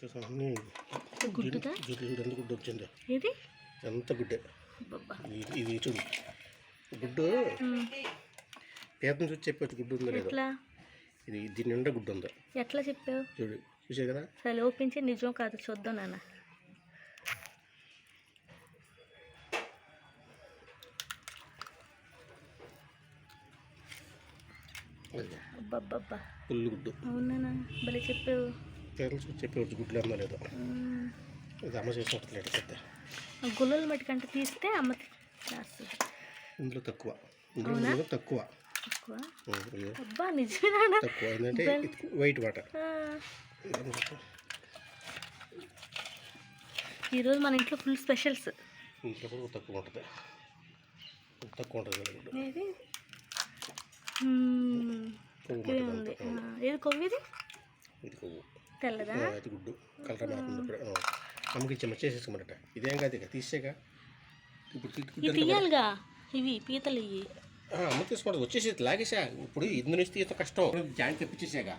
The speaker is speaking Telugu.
చూసాం అన్ని గుడ్డుదా? చూడు ఎంత గుడ్డు వచ్చిందో ఏది? ఎంత గుడ్డే. ఇది ఇది చూడు. పేదను చూసి చెప్పొచ్చు గుడ్డు ఉందో లేదో? ఎట్లా? ఇది దీని నిండా గుడ్డు ఉందో. ఎట్లా చెప్పావు? చూడు చూసే కదా? సరే ఓపించి నిజం కాదు చూద్దాం నాన్న. అబ్బబ్బబ్బా. పుల్లు గుడ్డు. అవునా భలే చెప్పావు. చూసి చెప్పవచ్చు గుడ్లు ఉందో లేదో. ఇది అమ్మ చేసినట్టు లేదు పెద్ద. గుల్లల మట్టికంటే తీస్తే అమ్మ ఇందులో తక్కువ. ఇందులో తక్కువ. అబ్బా నిజమేనా తక్కువ. ఏంటంటే వైట్ వాటర్. ఈరోజు మన ఇంట్లో ఫుల్ స్పెషల్స్. ఇంట్లో కూడా తక్కువ ఉంటుంది. తక్కువ ఉంటుంది ఏది. కొవ్వు ఇదే ఉంది. ఏది కొవ్విది ఇది కొవ్వు. తెల్లదా ఇది గుడ్డు. కలర్ మారుతుంది ఆ. అమ్మకి ఇదేం కాదు ఇక తీసేగా. ఇప్పుడు తీయాలిగా? ఇవి పీతలు ఇవి. అమ్మ వచ్చేసి లాగేసా. ఇప్పుడు ఇందు నుంచి తీయతో కష్టం. జాయింట్ తెప్పించేసాగా.